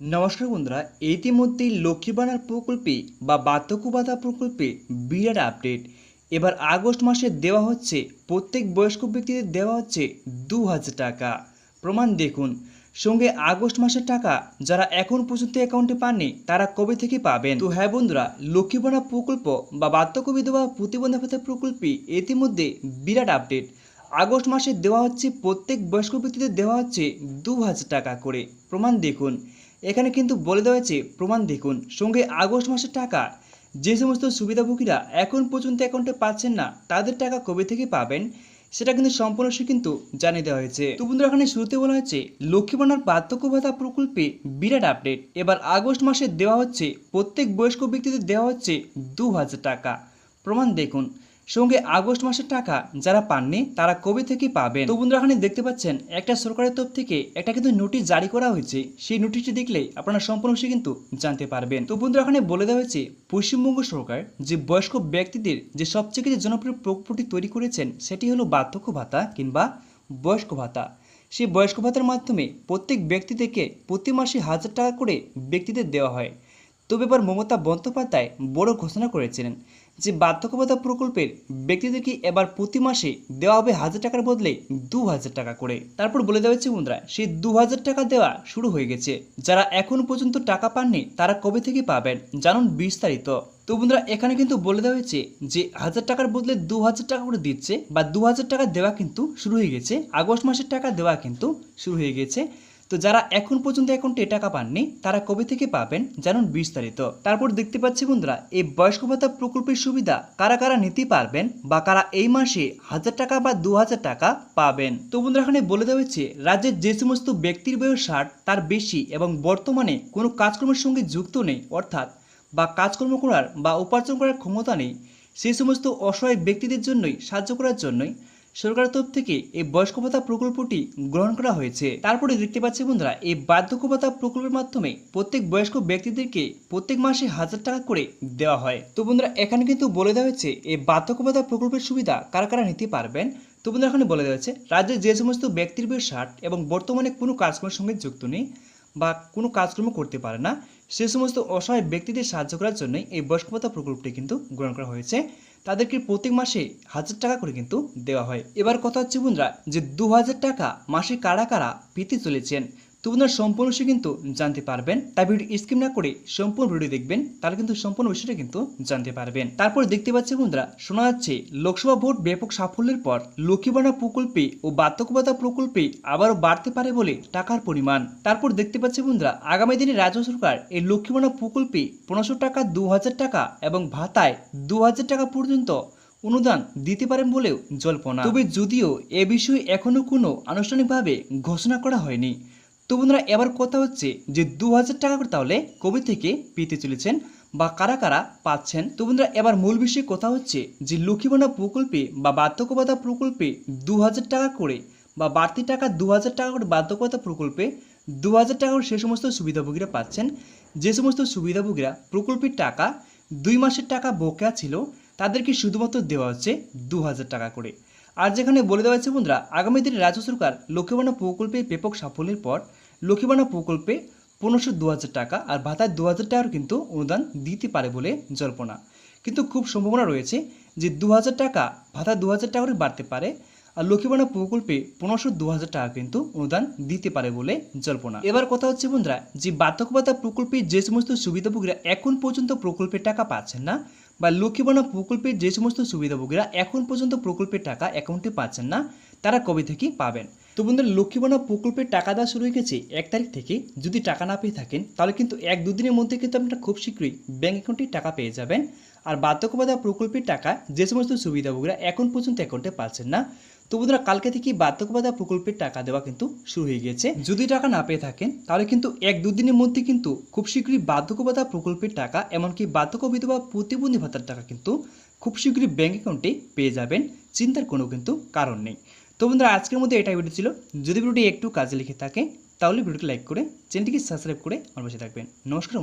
নমস্কার বন্ধুরা, ইতিমধ্যেই লক্ষ্মী ভাণ্ডার প্রকল্পে বা বার্ধক্য ভাতা প্রকল্পে বিরাট আপডেট। এবার আগস্ট মাসে দেওয়া হচ্ছে, প্রত্যেক বয়স্ক ব্যক্তিদের দেওয়া হচ্ছে দু হাজার টাকা। প্রমাণ দেখুন, সঙ্গে আগস্ট মাসের টাকা যারা এখন পর্যন্ত অ্যাকাউন্টে পাননি, তারা কবে থেকে পাবেন? তো হ্যাঁ বন্ধুরা লক্ষ্মী ভাণ্ডার প্রকল্প বা বার্ধক্য বিধবা প্রতিবন্ধী ভাতা প্রকল্পে ইতিমধ্যে বিরাট আপডেট। আগস্ট মাসে দেওয়া হচ্ছে, প্রত্যেক বয়স্ক ব্যক্তিদের দেওয়া হচ্ছে দু হাজার টাকা করে। প্রমাণ দেখুন এখানে কিন্তু বলে দেওয়া হয়েছে, প্রমাণ দেখুন, সঙ্গে আগস্ট মাসের টাকা। যে সমস্ত সুবিধাভোগীরা এখন পর্যন্ত অ্যাকাউন্টে পাচ্ছেন না, তাদের টাকা কবে থেকে পাবেন, সেটা কিন্তু সম্পূর্ণ সে কিন্তু জানিয়ে দেওয়া হয়েছে। তো বন্ধুরা, এখানে শুরুতে বলা হয়েছে লক্ষ্মী ভাণ্ডার বার্ধক্য ভাতা প্রকল্পে বিরাট আপডেট এবার আগস্ট মাসে দেওয়া হচ্ছে, প্রত্যেক বয়স্ক ব্যক্তিদের দেওয়া হচ্ছে দু হাজার টাকা। প্রমাণ দেখুন সঙ্গে আগস্ট মাসের টাকা যারা পাননি, তারা কবে থেকে পাবেন? তো বন্ধুরা, এখানে দেখতে পাচ্ছেন, একটা সরকারের তরফ থেকে একটা কিন্তু নোটিশ জারি করা হয়েছে। সেই নোটিশটি দেখলে আপনারা সম্পূর্ণ বিষয় কিন্তু জানতে পারবেন। তো বন্ধুরা, এখানে বলে দেওয়া হয়েছে, পশ্চিমবঙ্গ সরকার যে বয়স্ক ব্যক্তিদের যে সবচেয়ে যে জনপ্রিয় প্রকল্পটি তৈরি করেছেন, সেটি হলো বার্ধক্য ভাতা কিংবা বয়স্ক ভাতা। সেই বয়স্ক ভাতার মাধ্যমে প্রত্যেক ব্যক্তি থেকে প্রতি মাসে হাজার টাকা করে ব্যক্তিদের দেওয়া হয়। তবে এবার মমতা বন্দ্যোপাধ্যায় বড় ঘোষণা করেছিলেন যে বার্ধক্যভাতা প্রকল্পের ব্যক্তিদেরকে এবার প্রতি মাসে দেওয়া হবে হাজার টাকার বদলে দু হাজার টাকা করে। তারপর বলে দেওয়া হচ্ছে বন্ধুরা, সেই দু হাজার টাকা দেওয়া শুরু হয়ে গেছে। যারা এখন পর্যন্ত টাকা পাননি, তারা কবে থেকে পাবেন জানুন বিস্তারিত। তো বন্ধুরা, এখানে কিন্তু বলে দেওয়া হয়েছে যে হাজার টাকার বদলে দু হাজার টাকা করে দিচ্ছে বা দু হাজার টাকা দেওয়া কিন্তু শুরু হয়ে গেছে, আগস্ট মাসের টাকা দেওয়া কিন্তু শুরু হয়ে গেছে। তো যারা এখন পর্যন্ত অ্যাকাউন্টে টাকা পাননি, তারা কবে থেকে পাবেন জানুন বিস্তারিত। তারপর দেখতে পাচ্ছি বন্ধুরা, এই বয়স্ক ভাতা প্রকল্পের সুবিধা কারা কারা নিতে পারবেন বা কারা এই মাসে হাজার টাকা বা দু হাজার টাকা পাবেন? তো বন্ধুরা, এখানে বলে দেওয়া হয়েছে, রাজ্যের যে সমস্ত ব্যক্তির বয়স ষাট, তার বেশি এবং বর্তমানে কোনো কাজকর্মের সঙ্গে যুক্ত নেই, অর্থাৎ বা কাজকর্ম করার বা উপার্জন করার ক্ষমতা নেই সেই সমস্ত অসহায় ব্যক্তিদের জন্যই, সাহায্য করার জন্যই সরকারের তরফ থেকে এই বয়স্ক ভাতা প্রকল্পটি গ্রহণ করা হয়েছে। তারপরে দেখতে পাচ্ছি বন্ধুরা, এই বার্ধক্য ভাতা প্রকল্পের মাধ্যমে প্রত্যেক বয়স্ক ব্যক্তিদেরকে প্রত্যেক মাসে হাজার টাকা করে দেওয়া হয়। তো বন্ধুরা, এখানে কিন্তু বলে দেওয়া হয়েছে, এই বার্ধক্য ভাতা প্রকল্পের সুবিধা কারা কারা নিতে পারবেন? তো বন্ধুরা, এখানে বলে দেওয়া হয়েছে রাজ্যের যে সমস্ত ব্যক্তির বয়স ষাট এবং বর্তমানে কোনো কাজকর্মের সঙ্গে যুক্ত নেই বা কোনো কাজকর্ম করতে পারে না, সে সমস্ত অসহায় ব্যক্তিদের সাহায্য করার জন্যই এই বয়স্ক ভাতা প্রকল্পটি কিন্তু গ্রহণ করা হয়েছে। তাদেরকে প্রত্যেক মাসে হাজার টাকা করে কিন্তু দেওয়া হয়। এবার কথা হচ্ছে বন্ধুরা যে দু হাজার টাকা মাসে কারা কারা পেতে চলেছেন? তো বন্ধুরা সম্পূর্ণ বিষয় কিন্তু জানতে পারবেন। তাই ভিডিও স্কিপ না করে সম্পূর্ণ ভিডিও দেখবেন, তাহলে কিন্তু সম্পূর্ণ বিষয়টা কিন্তু জানতে পারবেন। তারপর দেখতে পাচ্ছি বন্ধুরা, শোনা যাচ্ছে, লোকসভা ভোট ব্যাপক সাফল্যের পর লক্ষ্মীবানা প্রকল্পে ও বার্ধক্য ভাতা প্রকল্পে আবারও বাড়তে পারে বলে টাকার পরিমাণ। তারপর দেখতে পাচ্ছি বন্ধুরা, আগামী দিনে রাজ্য সরকার এই লক্ষ্মীবানা প্রকল্পে পনেরোশো টাকা দু হাজার টাকা এবং ভাতায় দু হাজার টাকা পর্যন্ত অনুদান দিতে পারেন বলেও জল্পনা। তবে যদিও এ বিষয়ে এখনও কোনো আনুষ্ঠানিকভাবে ঘোষণা করা হয়নি। তো বন্ধুরা, এবার কথা হচ্ছে যে দু হাজার টাকা করে তাহলে কবে থেকে পেতে চলেছেন বা কারা কারা পাচ্ছেন? তো বন্ধুরা, এবার মূল বিষয়ে কথা হচ্ছে যে লক্ষ্মীবন্ধা প্রকল্পে বা বার্ধক্যবাদা প্রকল্পে দু হাজার টাকা করে বা বাড়তি টাকা দু হাজার টাকা করে বার্ধক্য ভাতা প্রকল্পে দু হাজার টাকা করে সে সমস্ত সুবিধাভোগীরা পাচ্ছেন। যে সমস্ত সুবিধাভোগীরা প্রকল্পের টাকা দুই মাসের টাকা বকেয়া ছিল, তাদেরকে শুধুমাত্র দেওয়া হচ্ছে দু হাজার টাকা করে। আর যেখানে বলে দেওয়া হচ্ছে বন্ধুরা, আগামী দিনে রাজ্য সরকার লক্ষ্মীবানা প্রকল্পে ব্যাপক সাফল্যের পর লক্ষ্মীবানা প্রকল্পে পনেরোশো দু হাজার টাকা আর ভাতায় দু হাজার টাকার কিন্তু অনুদান দিতে পারে বলে জল্পনা। কিন্তু খুব সম্ভাবনা রয়েছে যে দু হাজার টাকা ভাতা দু হাজার টাকা বাড়তে পারে আর লক্ষ্মীবানা প্রকল্পে পনেরোশো দু হাজার টাকা কিন্তু অনুদান দিতে পারে বলে জল্পনা। এবার কথা হচ্ছে বন্ধুরা যে বার্ধক্য ভাতা প্রকল্পে যে সমস্ত সুবিধাভোগীরা এখন পর্যন্ত প্রকল্পের টাকা পাচ্ছেন না বা লক্ষ্মীবানা প্রকল্পে যে সমস্ত সুবিধাভোগীরা এখন পর্যন্ত প্রকল্পের টাকা অ্যাকাউন্টে পাচ্ছেন না, তারা কবে থেকে পাবেন? তো বন্ধুরা লক্ষ্মীবানা প্রকল্পের টাকা দেওয়া শুরু হয়ে গেছে এক তারিখ থেকে। যদি টাকা না পেয়ে থাকেন, তাহলে কিন্তু এক দুদিনের মধ্যে কিন্তু আপনারা খুব শীঘ্রই ব্যাঙ্ক অ্যাকাউন্টে টাকা পেয়ে যাবেন। আর বার্ধক্য ভাতা প্রকল্পের টাকা যে সমস্ত সুবিধাভোগীরা এখন পর্যন্ত অ্যাকাউন্টে পাচ্ছেন না। তো বন্ধুরা, কালকে থেকে বার্ধক্য ভাতা প্রকল্পের টাকা দেওয়া কিন্তু শুরু হয়ে গেছে। যদি টাকা না পেয়ে থাকেন, তাহলে কিন্তু এক দুদিনের মধ্যে কিন্তু খুব শীঘ্রই বার্ধক্য ভাতা প্রকল্পের টাকা, এমনকি বার্ধক্য বিধবা প্রতিবন্ধী ভাতার টাকা কিন্তু খুব শীঘ্রই ব্যাঙ্ক অ্যাকাউন্টে পেয়ে যাবেন। চিন্তার কোনো কিন্তু কারণ নেই। তো বন্ধুরা, আজকের মধ্যে এটাই ভিডিও ছিল যদি ভিডিওটি একটু কাজে লিখে থাকে, তাহলে ভিডিওটি লাইক করে চ্যানেলটিকে সাবস্ক্রাইব করে আমার পাশে থাকবেন নমস্কার।